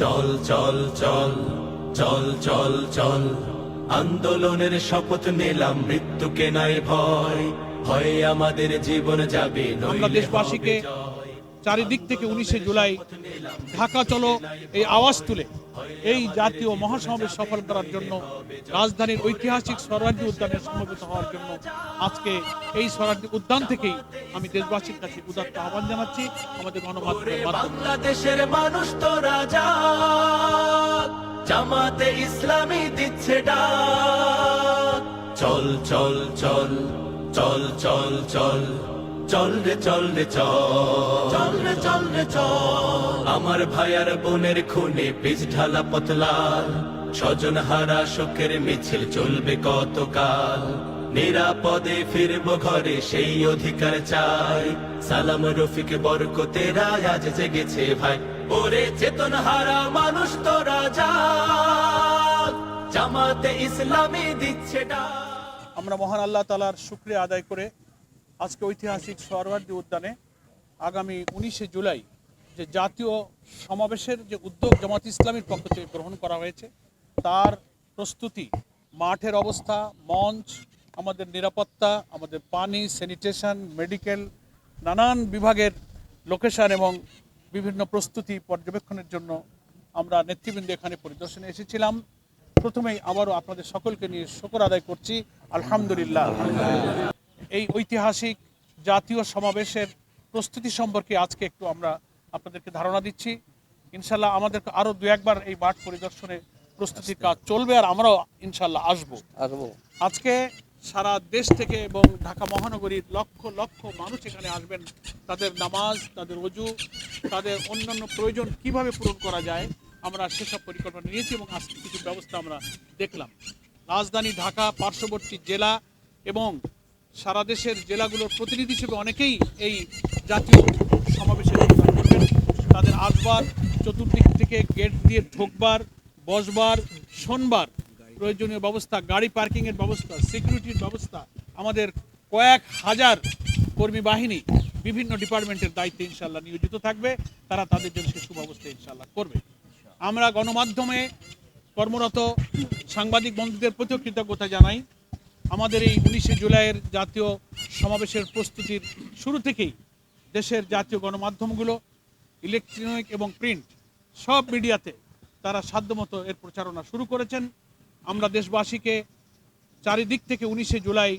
চল চল চল চল চল চল আন্দোলনের শপথ নিলাম মৃত্যুকে নাই ভয় ভয়ে আমাদের জীবন যাবে আমরা দেশবাসীকে। চারিদিক থেকে উনিশে জুলাই ঢাকা চলো, এই আওয়াজ তুলে এই জাতীয় মহাসমাবেশ সফল করার জন্য, রাজধানীর ঐতিহাসিক স্বরাজ্য উদ্যানে সমবেত হওয়ার জন্য আজকে এই স্বরাজ্য উদ্যান থেকেই আমি দেশবাসীর কাছে উদাত্ত আহ্বান জানাচ্ছি। আমাদের গণমাধ্যমের মাধ্যমে। বাংলাদেশের মানুষ তো রাজা, জামাতে ইসলামী দিচ্ছে চল চল চল চল চল চল। চল রে চল রে চল চল রে চল রে চল আমার ভাইয়ার বোনের খুনে পিছ ঢালা পতলাল স্বজন হারা শোকের মিছিল চলবে কতকাল। নিরাপদে ফিরব ঘরে সেই অধিকার চাই। সালাম রফিক বরকতেরা আজ জেগেছে ভাই। ওরে চেতন হারা মানুষ তো রাজা জামাতে ইসলামী দিচ্ছে আমরা মহান আল্লাহ তালার শুক্রিয়া আদায় করে আজকে ঐতিহাসিক সোহরাওয়ার্দী উদ্যানে আগামী উনিশে জুলাই যে জাতীয় সমাবেশের যে উদ্যোগ জামাত ইসলামীর পক্ষ থেকে গ্রহণ করা হয়েছে, তার প্রস্তুতি, মাঠের অবস্থা, মঞ্চ, আমাদের নিরাপত্তা, আমাদের পানি, স্যানিটেশন, মেডিকেল, নানান বিভাগের লোকেশন এবং বিভিন্ন প্রস্তুতি পর্যবেক্ষণের জন্য আমরা নেতৃবৃন্দ এখানে পরিদর্শনে এসেছিলাম। প্রথমেই আবারও আপনাদের সকলকে নিয়ে শকর আদায় করছি। আলহামদুলিল্লাহ। এই ঐতিহাসিক জাতীয় সমাবেশের প্রস্তুতি সম্পর্কে আজকে একটু আমরা আপনাদেরকে ধারণা দিচ্ছি। ইনশাল্লাহ আমাদের আরও দু একবার এই মাঠ পরিদর্শনে প্রস্তুতির কাজ চলবে আর আমরাও ইনশাল্লাহ আসব। আসব। আজকে সারা দেশ থেকে এবং ঢাকা মহানগরীর লক্ষ লক্ষ মানুষ এখানে আসবেন। তাদের নামাজ তাদের অজু তাদের অন্যান্য প্রয়োজন কীভাবে পূরণ করা যায় আমরা সেসব পরিকল্পনা নিয়েছি এবং আজকে কিছু ব্যবস্থা আমরা দেখলাম। রাজধানী ঢাকা পার্শ্ববর্তী জেলা এবং সারা দেশের জেলাগুলোর প্রতিনিধি হিসেবে অনেকেই এই জাতীয় সমাবেশে করবেন তাদের আসবার, চতুর্দিক থেকে গেট দিয়ে ঢোকবার, বসবার, শোনবার প্রয়োজনীয় ব্যবস্থা, গাড়ি পার্কিংয়ের ব্যবস্থা সিকিউরিটির ব্যবস্থা, আমাদের কয়েক হাজার কর্মী বাহিনী বিভিন্ন ডিপার্টমেন্টের দায়িত্বে ইনশাল্লাহ নিয়োজিত থাকবে। তারা তাদের জন্য সে সুব্যবস্থা ইনশাল্লাহ করবে। আমরা গণমাধ্যমে কর্মরত সাংবাদিক বন্ধুদের প্রতিও কৃতজ্ঞতা জানাই। আমাদের এই উনিশে জুলাইয়ের জাতীয় সমাবেশের প্রস্তুতির শুরু থেকেই দেশের জাতীয় গণমাধ্যমগুলো, ইলেকট্রনিক এবং প্রিন্ট, সব মিডিয়াতে তারা সাধ্যমতো এর প্রচারণা শুরু করেছেন। আমরা দেশবাসীকে চারিদিক থেকে উনিশে জুলাই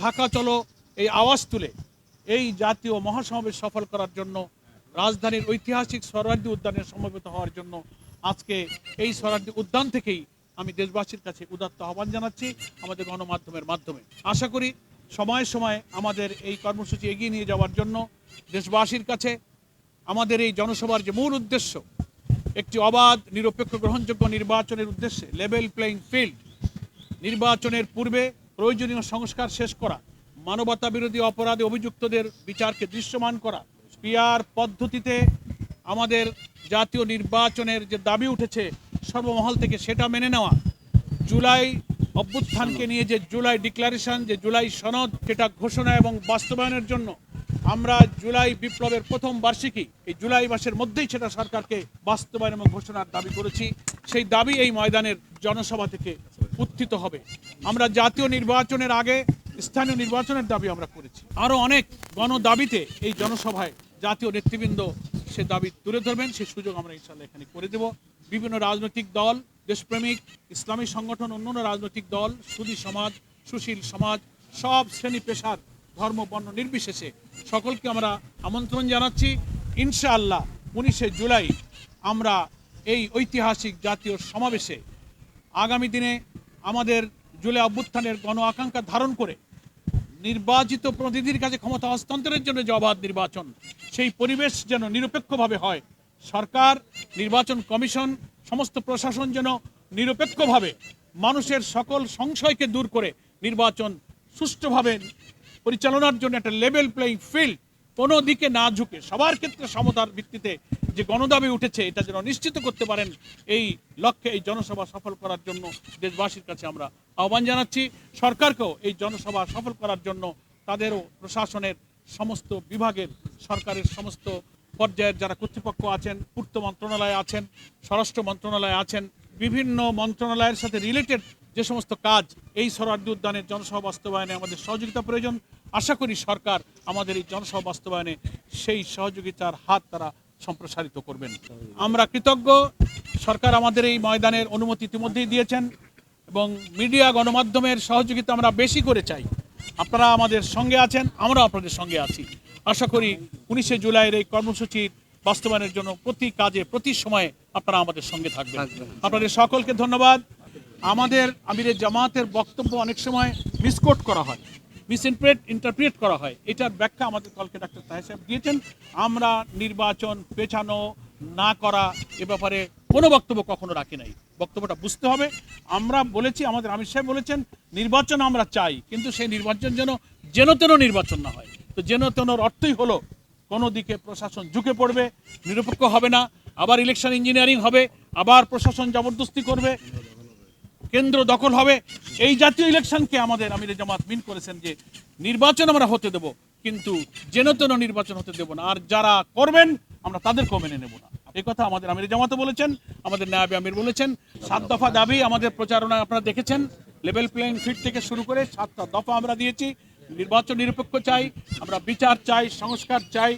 ঢাকা চলো, এই আওয়াজ তুলে এই জাতীয় মহাসমাবেশ সফল করার জন্য, রাজধানীর ঐতিহাসিক সোহরাওয়ার্দী উদ্যানে সমবেত হওয়ার জন্য আজকে এই সোহরাওয়ার্দী উদ্যান থেকেই আমি দেশবাসীর কাছে উদাত্ত আহ্বান জানাচ্ছি আমাদের গণমাধ্যমের মাধ্যমে। আশা করি সময়ে সময়ে আমাদের এই কর্মসূচি এগিয়ে নিয়ে যাওয়ার জন্য দেশবাসীর কাছে আমাদের এই জনসভার যে মূল উদ্দেশ্য, একটি অবাধ, নিরপেক্ষ, গ্রহণযোগ্য নির্বাচনের উদ্দেশ্যে লেভেল প্লেইং ফিল্ড নির্বাচনের পূর্বে প্রয়োজনীয় সংস্কার শেষ করা, মানবতা বিরোধী অপরাধে অভিযুক্তদের বিচারকে দৃশ্যমান করা পিআর পদ্ধতিতে আমাদের জাতীয় নির্বাচনের যে দাবি উঠেছে সর্বমহল থেকে সেটা মেনে নেওয়া। জুলাই অভ্যুত্থানকে নিয়ে যে জুলাই ডিক্লারেশন, যে জুলাই সনদ, সেটা ঘোষণা এবং বাস্তবায়নের জন্য আমরা জুলাই বিপ্লবের প্রথম বার্ষিকী, এই জুলাই মাসের মধ্যেই সেটা সরকারকে বাস্তবায়ন এবং ঘোষণার দাবি করেছি। সেই দাবি এই ময়দানের জনসভা থেকে উত্থিত হবে। আমরা জাতীয় নির্বাচনের আগে স্থানীয় নির্বাচনের দাবি আমরা করেছি। আরও অনেক গণ দাবিতে এই জনসভায় জাতীয় নেতৃবৃন্দ সে দাবি তুলে ধরবেন। সেই সুযোগ আমরা ইনশাল্লাহ এখানে করে দেব। বিভিন্ন রাজনৈতিক দল, দেশপ্রেমিক, ইসলামী সংগঠন, অন্যান্য রাজনৈতিক দল, সুদী সমাজ, সুশীল সমাজ, সব শ্রেণি পেশার ধর্ম, বর্ণ নির্বিশেষে সকলকে আমরা আমন্ত্রণ জানাচ্ছি। ইনশাআল্লাহ উনিশে জুলাই আমরা এই ঐতিহাসিক জাতীয় সমাবেশে আগামী দিনে আমাদের জুলাই অভ্যুত্থানের গণ আকাঙ্ক্ষা ধারণ করে নির্বাচিত প্রতিনিধির কাছে ক্ষমতা হস্তান্তরের জন্য যে অবাধ নির্বাচন, সেই পরিবেশ যেন নিরপেক্ষভাবে হয়। সরকার, নির্বাচন কমিশন সমস্ত প্রশাসন যেন নিরপেক্ষভাবে মানুষের সকল সংশয়কে দূর করে নির্বাচন সুষ্ঠুভাবে পরিচালনার জন্য একটা লেভেল প্লেইং ফিল্ড কোনো দিকে না ঝুঁকে, সবার ক্ষেত্রে সমতার ভিত্তিতে যে গণদাবি উঠেছে, এটা যেন নিশ্চিত করতে পারেন, এই লক্ষ্যে এই জনসভা সফল করার জন্য দেশবাসীর কাছে আমরা আহ্বান জানাচ্ছি। সরকারকেও এই জনসভা সফল করার জন্য তাদেরও প্রশাসনের সমস্ত বিভাগের, সরকারের সমস্ত পর্যায়ের যারা কর্তৃপক্ষ আছেন, পূর্ত মন্ত্রণালয়ে আছেন, স্বরাষ্ট্র মন্ত্রণালয়ে আছেন, বিভিন্ন মন্ত্রণালয়ের সাথে রিলেটেড যে সমস্ত কাজ, এই সরার্দি উদ্যানের জনসভা বাস্তবায়নে আমাদের সহযোগিতা প্রয়োজন। আশা করি সরকার আমাদের এই জনসভা বাস্তবায়নে সেই সহযোগিতার হাত তারা সম্প্রসারিত করবেন। আমরা কৃতজ্ঞ। সরকার আমাদের এই ময়দানের অনুমতি ইতিমধ্যেই দিয়েছেন এবং মিডিয়া গণমাধ্যমের সহযোগিতা আমরা বেশি করে চাই। আপনারা আমাদের সঙ্গে আছেন আমরা আপনাদের সঙ্গে আছি। আশা করি উনিশে জুলাইয়ের এই কর্মসূচির বাস্তবায়নের জন্য প্রতি কাজে প্রতি সময়ে আপনারা আমাদের সঙ্গে থাকবেন। আপনাদের সকলকে ধন্যবাদ। আমাদের আমিরের জামাতের বক্তব্য অনেক সময় মিসকোট করা হয় মিসইন্টারপ্রেট ইন্টারপ্রিট করা হয়। এটার ব্যাখ্যা আমাদের কলকে ডাক্তার তাহের সাহেব দিয়েছেন। আমরা নির্বাচন পেছানো না করা এ ব্যাপারে কোনো বক্তব্য কখনো রাখি নাই। বক্তব্যটা বুঝতে হবে। আমরা বলেছি আমাদের আমির সাহেব বলেছেন নির্বাচন আমরা চাই কিন্তু সেই নির্বাচন যেন যেন তেন নির্বাচন না হয়। তো যেন তেনর অর্থই হলো, কোনো দিকে প্রশাসন ঝুঁকে পড়বে, নিরপেক্ষ হবে না, আবার ইলেকশন ইঞ্জিনিয়ারিং হবে, আবার প্রশাসন জবরদস্তি করবে, কেন্দ্র দখল হবে। এই জাতীয় ইলেকশনকে আমাদের আমির জামাত মিন করেছেন যে, নির্বাচন আমরা হতে দেব, কিন্তু যেন তেন নির্বাচন হতে দেব না, আর যারা করবেন, আমরা তাদেরকেও মেনে নেব না। এই কথা আমাদের আমির জামাতও বলেছেন, আমাদের নায়াবে আমির বলেছেন, সাত দফা দাবি আমাদের প্রচারণায় আপনারা দেখেছেন লেভেল প্লেইং ফিট থেকে শুরু করে সাতটা দফা আমরা দিয়েছি নির্বাচন নিরপেক্ষ চাই আমরা বিচার চাই সংস্কার চাই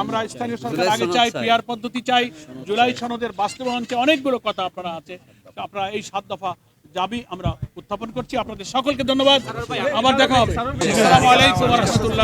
আমরা স্থানীয় সরকার আগে চাই পিয়ার পদ্ধতি চাই জুলাই সনদের বাস্তবায়ন চাই অনেকগুলো কথা আপনারা আছে। আপনারা এই সাত দফা দাবি আমরা উত্থাপন করছি। আপনাদের সকলকে ধন্যবাদ। আবার দেখা হবে। আসসালামু আলাইকুম ওয়া রাহমাতুল্লাহ।